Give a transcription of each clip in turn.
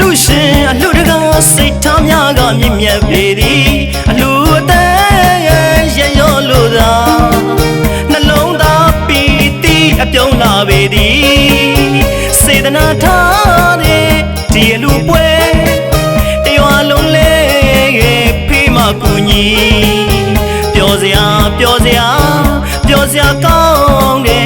လူရှင်အလှတကားစိတ်ထားများကမြင့်မြတ်ပေသည်အလှအသက်ရရောလို့သာနှလုံးသားပီတိအပြုံးလာပေသည်စေတနာထားတဲ့ဒီအလှပွဲတရွာလုံးလဲဖေးမကူညီပျော်စရာပျော်စရာပျော်စရာကောင်းတဲ့တို့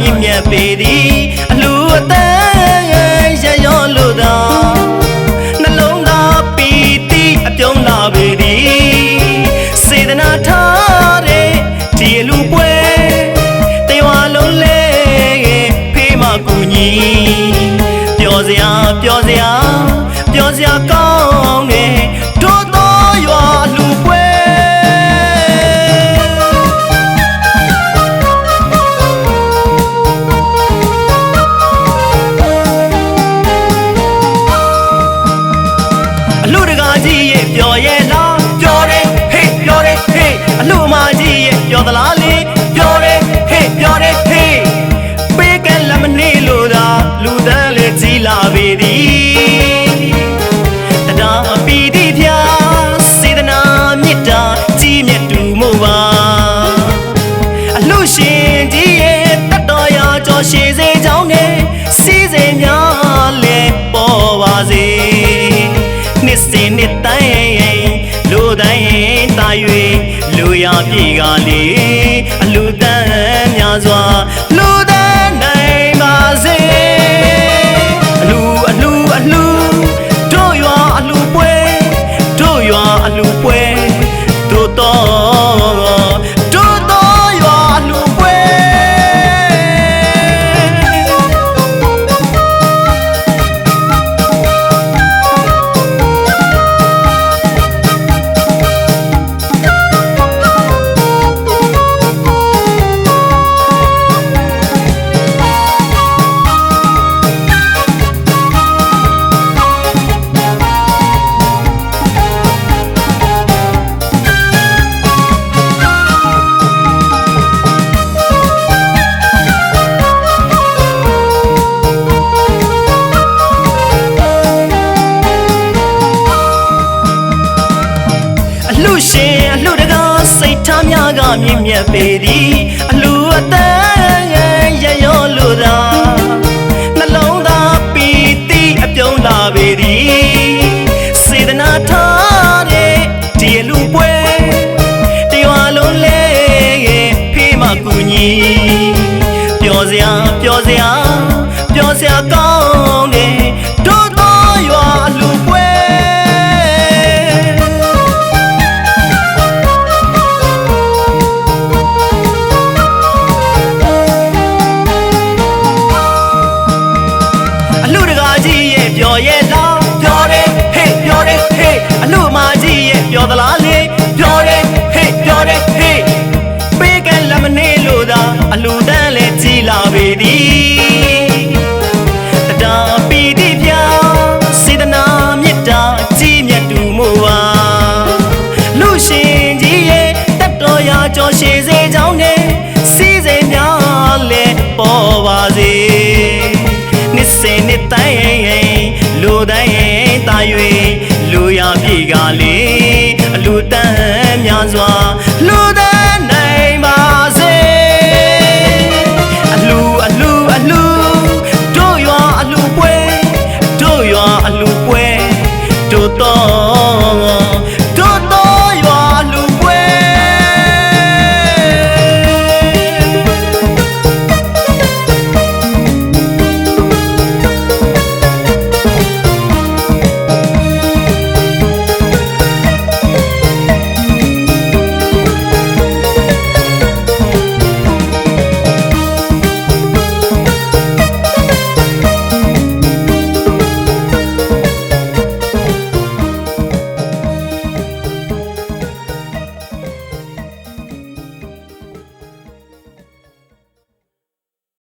များကမြင့်မြတ်ပေသည်အလှအသက်ရရောလို့သာနှလုံးသားပီတိအပြုံးလာပေသည်စေတနာထားတဲ့ဒီအလှပွဲတရွာလုံးလဲဖေးမကူညီပျော်စရာပျော်စရာပျော်စရာကောင်းတဲ့တို့တော်ရွာ တော်ရာကြောရှိစေကြောင်းနဲ့စီးစိမ်များလဲပေါ်ပါစေနှစ်စဉ်နှစ်တိုင်းလူတိုင်းတာ၍လူရပြေကလေအလူတန်းများစွာလူတန်း ကမြင့်မြတ်ပေသည်အလှအသက်ရရောလို့သာနှလုံးသားပီတိအပြုံးလာပေသည်စေတနာထားတဲ့ဒီအလှပွဲတရွာလုံးလဲဖေးမကူညီပျော်စရာပျော်စရာပျော်စရာကောင်းတဲ့တို့ ကြီး များစွာလူသားနိုင်ပါစေအလူအလူအလူတို့ရွာအလူပွဲတို့ရွာအလူပွဲတို့တော့